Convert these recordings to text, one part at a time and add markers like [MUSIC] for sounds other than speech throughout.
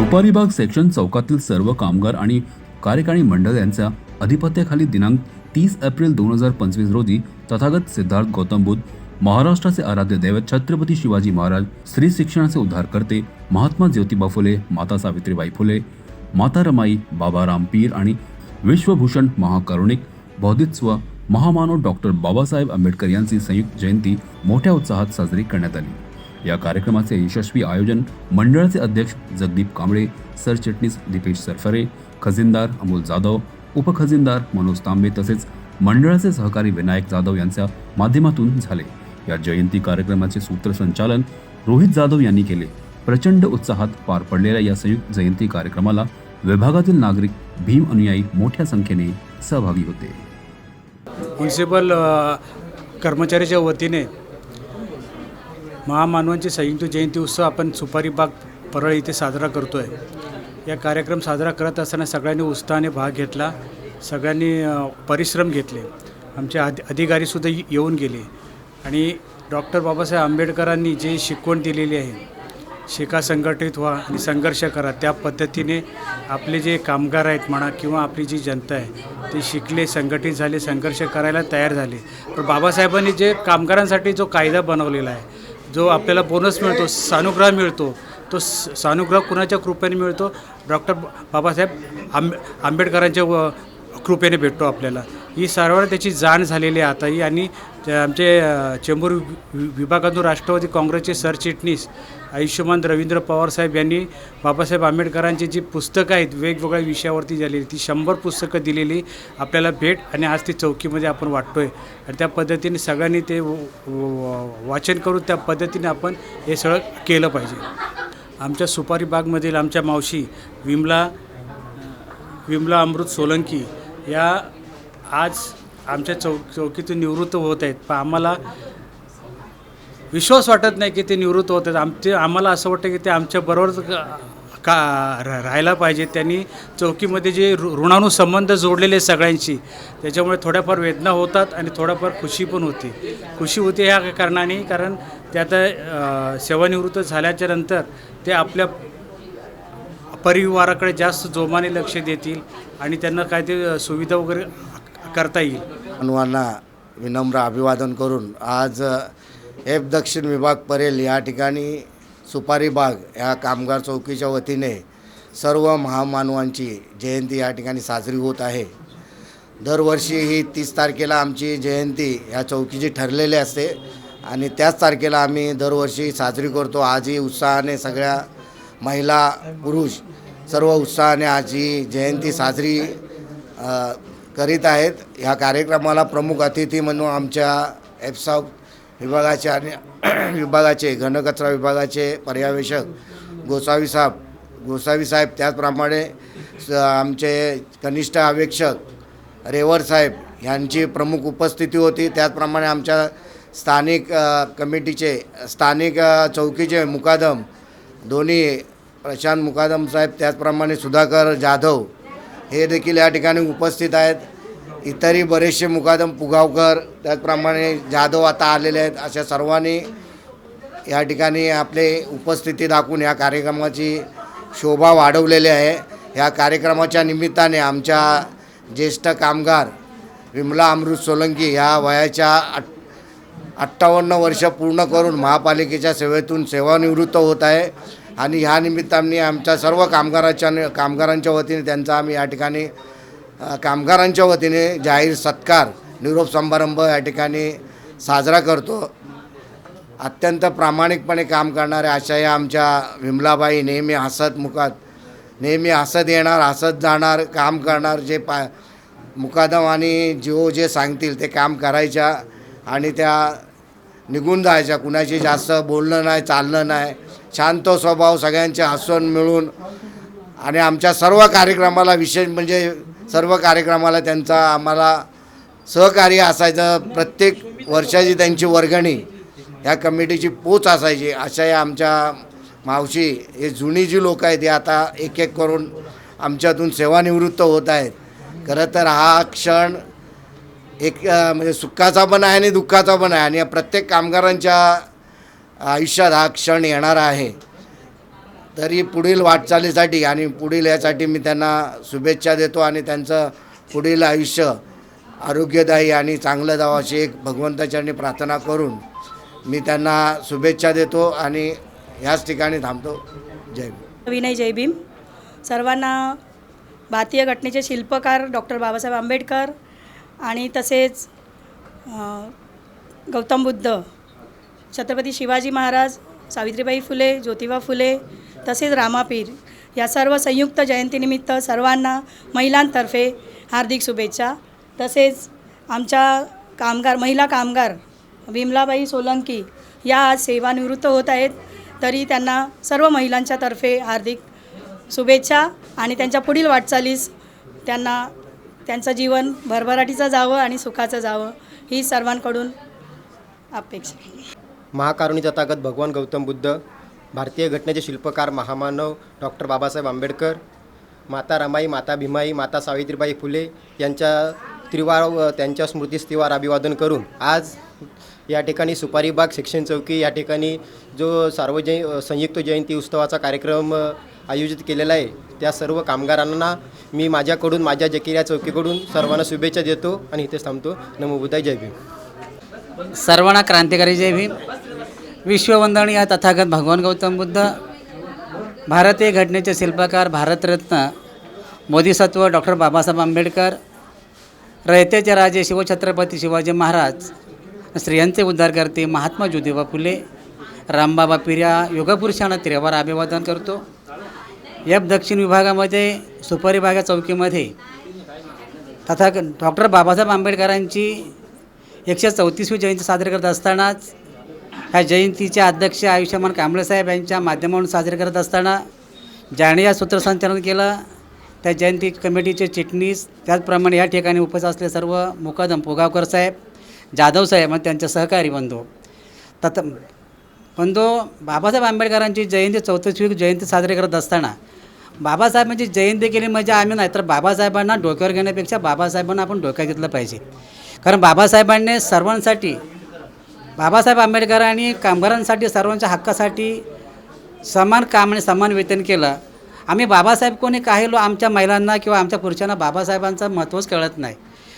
सुपारी बाग सेक्शन चौकातील सर्व कामगार आणि कार्यकारिणी मंडळ यांच्या अधिपत्याखाली दिनांक तीस एप्रिल दोन हजार पंचवीस रोजी तथागत सिद्धार्थ गौतम बुद्ध महाराष्ट्राचे आराध्य दैवत छत्रपती शिवाजी महाराज स्त्री शिक्षणाचे उद्धारकर्ते महात्मा ज्योतिबा फुले माता सावित्रीबाई फुले माता रमाई बाबा रामपीर आणि विश्वभूषण महाकरुणिक बौद्धित्व महामानव डॉक्टर बाबासाहेब आंबेडकर यांची संयुक्त जयंती मोठ्या उत्साहात साजरी करण्यात आली. या कार्यक्रमाचे यशस्वी आयोजन मंडळाचे अध्यक्ष जगदीप कांबळे सरचिटणीस दीपेश सरफरे खजिनदार अमोल जाधव उपखजिनदार मनोज तांबे तसेच मंडळाचे सहकारी विनायक जाधव यांच्या माध्यमातून झाले. या जयंती कार्यक्रमाचे सूत्रसंचालन रोहित जाधव यांनी केले. प्रचंड उत्साहात पार पडलेल्या या संयुक्त जयंती कार्यक्रमाला विभागातील नागरिक भीम अनुयायी मोठ्या संख्येने सहभागी होते. म्युन्सिपल कर्मचाऱ्याच्या वतीने महामानवांची संयुक्त जयंती उत्सव आपण सुपारी बाग परळ इथे साजरा करतो आहे या कार्यक्रम साजरा करत असताना सगळ्यांनी उत्साहाने भाग घेतला. सगळ्यांनी परिश्रम घेतले. आमचे अधि अधिकारीसुद्धा येऊन गेले. आणि डॉक्टर बाबासाहेब आंबेडकरांनी जे शिकवण दिलेली आहे शिका संघटित व्हा आणि संघर्ष करा त्या पद्धतीने आपले जे कामगार आहेत म्हणा किंवा आपली जी जनता आहे ते शिकले संघटित झाले संघर्ष करायला तयार झाले. पण बाबासाहेबांनी जे कामगारांसाठी जो कायदा बनवलेला आहे जो आपल्याला बोनस मिळतो सानुग्रह मिळतो तो स- सानुग्रह कुणाच्या कृपेने मिळतो? डॉक्टर बाबासाहेब आंबे आंबेडकरांच्या व कृपेने भेटतो आपल्याला. ही सर्वांना त्याची जाण झालेली आहे आताही आणि ते आमचे चेंबूर वि- वि- विभागातून राष्ट्रवादी काँग्रेसचे सरचिटणीस आयुष्यमान रवींद्र पवारसाहेब यांनी बाबासाहेब आंबेडकरांची जी पुस्तकं आहेत वेगवेगळ्या विषयावरती झालेली ती शंभर पुस्तकं दिलेली आपल्याला भेट आणि आज ती चौकीमध्ये आपण वाटतो आहे आणि त्या पद्धतीने सगळ्यांनी ते व- वाचन करून त्या पद्धतीने आपण हे सगळं केलं पाहिजे. आमच्या सुपारी बागमधील आमच्या मावशी विमला विमला अमृत सोलंकी या आज आमच्या चौ चौकीतून निवृत्त होत आहेत. पण आम्हाला विश्वास वाटत नाही की ते निवृत्त होत आहेत. आमचे आम्हाला असं वाटतं की ते आमच्याबरोबरच का- रा- राहायला पाहिजे. त्यांनी चौकीमध्ये जे ऋ- ऋणानुसंबंध जोडलेले आहेत सगळ्यांशी त्याच्यामुळे थोड्याफार वेदना होतात आणि थोडाफार खुशी पण होते. खुशी होती ह्या कारणाने कारण ते आता सेवानिवृत्त झाल्याच्यानंतर ते आपल्या परिवाराकडे जास्त जोमाने लक्ष देतील आणि त्यांना काय ते सुविधा वगैरे करता येईल. अनुवांना विनम्र अभिवादन करून आज एफ दक्षिण विभाग परेल या ठिकाणी सुपारी बाग या कामगार चौकीच्या वतीने सर्व महामानवांची जयंती या ठिकाणी साजरी होत आहे. दरवर्षी ही तीस तारखेला आमची जयंती या चौकीची ठरलेली असते आणि त्याच तारखेला आम्ही दरवर्षी साजरी करतो. आजही उत्साहाने सगळ्या महिला पुरुष सर्व उत्साहाने आज ही जयंती साजरी करीत आहेत. ह्या कार्यक्रमाला प्रमुख अतिथी म्हणून आमच्या एफसा विभागाचे आणि [CLEARS THROAT] विभागाचे घनकचरा विभागाचे पर्यावेक्षक गोसावी साहेब गोसावी साहेब त्याचप्रमाणे स- आमचे कनिष्ठ अवेक्षक रेवर साहेब यांची प्रमुख उपस्थिती होती. त्याचप्रमाणे आमच्या स्थानिक कमिटीचे स्थानिक चौकीचे मुकादम दोन्ही प्रशांत मुकादम साहेब त्याचप्रमाणे सुधाकर जाधव हे देखील या ठिकाणी उपस्थित आहेत. इतरही बरेचसे मुकादम पुगावकर त्याचप्रमाणे जाधव आता आलेले आहेत अशा सर्वांनी या ठिकाणी आपले उपस्थिती दाखवून या कार्यक्रमाची शोभा वाढवलेली आहे. या कार्यक्रमाच्या निमित्ताने आमच्या ज्येष्ठ कामगार विमला अमृत सोलंकी ह्या वयाच्या अठ अठ्ठावन्न वर्ष पूर्ण करून महापालिकेच्या सेवेतून सेवानिवृत्त होत आहे. आणि ह्या निमित्ताने आमच्या सर्व कामगाराच्या कामगारांच्या वतीने त्यांचा आम्ही या ठिकाणी कामगारांच्या वतीने जाहीर सत्कार निरोप समारंभ या ठिकाणी साजरा करतो. अत्यंत प्रामाणिकपणे काम करणाऱ्या अशा या आमच्या विमलाबाई नेहमी हसत मुखात नेहमी हसत येणार हसत जाणार काम करणार जे पा मुकादम आणि जिओ जे सांगतील ते काम करायच्या आणि त्या निघून जायच्या. कुणाशी जास्त बोलणं नाही चालणं नाही. शांत स्वभाव सगळ्यांचे हसून मिळून आणि आमच्या सर्व कार्यक्रमाला विशेष म्हणजे सर्व कार्यक्रमाला त्यांचा आम्हाला सहकार्य असायचं. प्रत्येक वर्षाची त्यांची वर्गणी या कमिटीची पोच असायची. अशा या आमच्या मावशी हे जुनी जी लोक आहेत हे आता एक एक करून आमच्यातून सेवानिवृत्त होत आहेत. खरं तर हा क्षण एक म्हणजे सुखाचा पण आहे आणि दुःखाचा पण आहे. आणि या प्रत्येक कामगारांच्या आयुष्यात हा क्षण येणार आहे. तरी पुढील वाटचालीसाठी आणि पुढील यासाठी मी त्यांना शुभेच्छा देतो आणि त्यांचं पुढील आयुष्य आरोग्यदायी आणि चांगलं जावं अशी एक भगवंताच्यानी प्रार्थना करून मी त्यांना शुभेच्छा देतो आणि ह्याच ठिकाणी थांबतो. जय भीम. विनय जय भीम. सर्वांना भारतीय घटनेचे शिल्पकार डॉक्टर बाबासाहेब आंबेडकर आणि तसेच गौतम बुद्ध छत्रपती शिवाजी महाराज सावित्रीबाई फुले ज्योतिबा फुले तसेच रामापीर या सर्व संयुक्त जयंतीनिमित्त सर्वांना महिलांतर्फे हार्दिक शुभेच्छा. तसेच आमच्या कामगार महिला कामगार विमलाबाई सोलंकी या आज सेवानिवृत्त होत आहेत. तरी त्यांना सर्व महिलांच्या तर्फे हार्दिक शुभेच्छा आणि त्यांच्या पुढील वाटचालीस त्यांना त्यांचं जीवन भरभराटीचं जावं आणि सुखाचं जावं ही सर्वांकडून अपेक्षा. महाकारुणी तथागत भगवान गौतम बुद्ध भारतीय घटनेचे शिल्पकार महामानव डॉक्टर बाबासाहेब आंबेडकर माता रमाई माता भीमाई माता सावित्रीबाई फुले यांच्या त्रिवार व त्यांच्या स्मृतीस्थिवार अभिवादन करून आज या ठिकाणी सुपारीबाग सेक्शन चौकी या ठिकाणी जो सार्वजनिक संयुक्त जयंती उत्सवाचा कार्यक्रम आयोजित केलेला आहे त्या सर्व कामगारांना मी माझ्याकडून माझ्या जकिऱ्या चौकीकडून सर्वांना शुभेच्छा देतो आणि इथेच थांबतो. नमो बुद्धाय जय भीम. सर्वांना क्रांतिकारी जय भीम. विश्ववंदनीय तथागत भगवान गौतम बुद्ध भारतीय घटनेचे शिल्पकार भारतरत्न बोधिसत्व डॉक्टर बाबासाहेब आंबेडकर रयतेचे राजे शिवछत्रपती शिवाजी महाराज स्त्रियांचे उद्धारकर्ते महात्मा ज्योतिबा फुले रामबाबा पिर्या योगपुरुषांना त्रेवार अभिवादन करतो. एफ दक्षिण विभागामध्ये सुपारी भागा चौकीमध्ये तथा डॉक्टर बाबासाहेब आंबेडकरांची एकशे चौतीसवी जयंती साजरी करत असतानाच ह्या जयंतीचे अध्यक्ष आयुष्यमान कांबळे साहेब यांच्या माध्यमातून साजरे करत असताना ज्याने या सूत्रसंचालन केलं. त्या जयंती कमिटीचे चिटणीस त्याचप्रमाणे या ठिकाणी उपस्थित असले सर्व मुकादम पोगावकर साहेब जाधव साहेब आणि त्यांचे सहकारी बंधू. तत बंधू बाबासाहेब आंबेडकरांची जयंती चौतीसवी जयंती साजरी करत असताना बाबासाहेबांची म्हणजे जयंती केली म्हणजे आम्ही नाही तर बाबासाहेबांना डोक्यावर घेण्यापेक्षा बाबासाहेबांना आपण डोक्यात घेतलं पाहिजे. कारण बाबासाहेबांनी सर्वांसाठी बाबासाहेब आंबेडकरांनी कामगारांसाठी सर्वांच्या हक्कासाठी समान काम आणि समान वेतन केलं. आम्ही बाबासाहेब कोणी काही लो आमच्या महिलांना किंवा आमच्या पुरुषांना बाबासाहेबांचं महत्त्वच कळत नाही.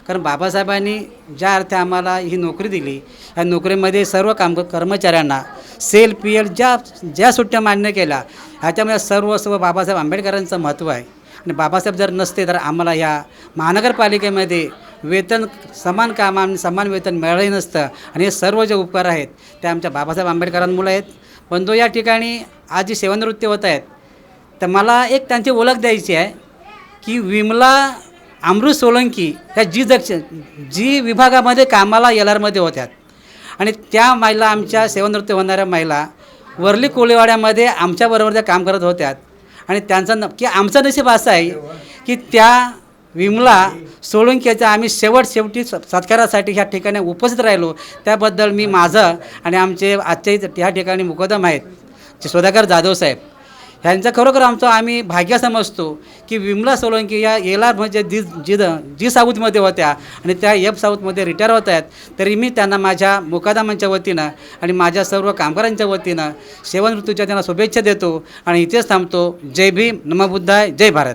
कारण बाबासाहेबांनी ज्या अर्थ आम्हाला ही नोकरी दिली या नोकरीमध्ये सर्व काम कर्मचाऱ्यांना सेल पी एल ज्या ज्या सुट्ट्या मान्य केल्या ह्याच्यामध्ये सर्व सर्व बाबासाहेब आंबेडकरांचं महत्त्व आहे. आणि बाबासाहेब जर नसते तर आम्हाला या महानगरपालिकेमध्ये वेतन समान काम आणि समान वेतन मिळालंही नसतं. आणि हे सर्व जे उपकार आहेत ते आमच्या बाबासाहेब आंबेडकरांमुळे आहेत. पण तो या ठिकाणी आज जी सेवानिवृत्ती होत आहेत. तर मला एक त्यांची ओळख द्यायची आहे की विमला अमृत सोलंकी ह्या जी दक्ष जी विभागामध्ये कामाला एल आरमध्ये होत्या. आणि त्या महिला आमच्या सेवानृत्य होणाऱ्या महिला वरली कोळीवाड्यामध्ये आमच्याबरोबर त्या काम करत होत्या. आणि त्यांचं न की आमचं नशीब असं आहे की त्या विमला सोळंकीच्या आम्ही शेवट शेवटी सत्कारासाठी ह्या ठिकाणी उपस्थित राहिलो. त्याबद्दल मी माझं आणि आमचे आजचे ह्या ठिकाणी मुकदम आहेत. जे सोदागर जाधव साहेब. ह्यांचं खरोखर आमचं आम्ही भाग्य समजतो की विमला सोलंकी या एला म्हणजे जी जिद जी साऊथमध्ये होत्या आणि त्या एफ साऊथमध्ये रिटायर होत आहेत. तरी मी त्यांना माझ्या मुकादामांच्या वतीनं आणि माझ्या सर्व कामगारांच्या वतीनं सेवानिवृत्तीच्या त्यांना शुभेच्छा देतो आणि इथेच थांबतो. जय भीम. नमबुद्धाय जय भारत.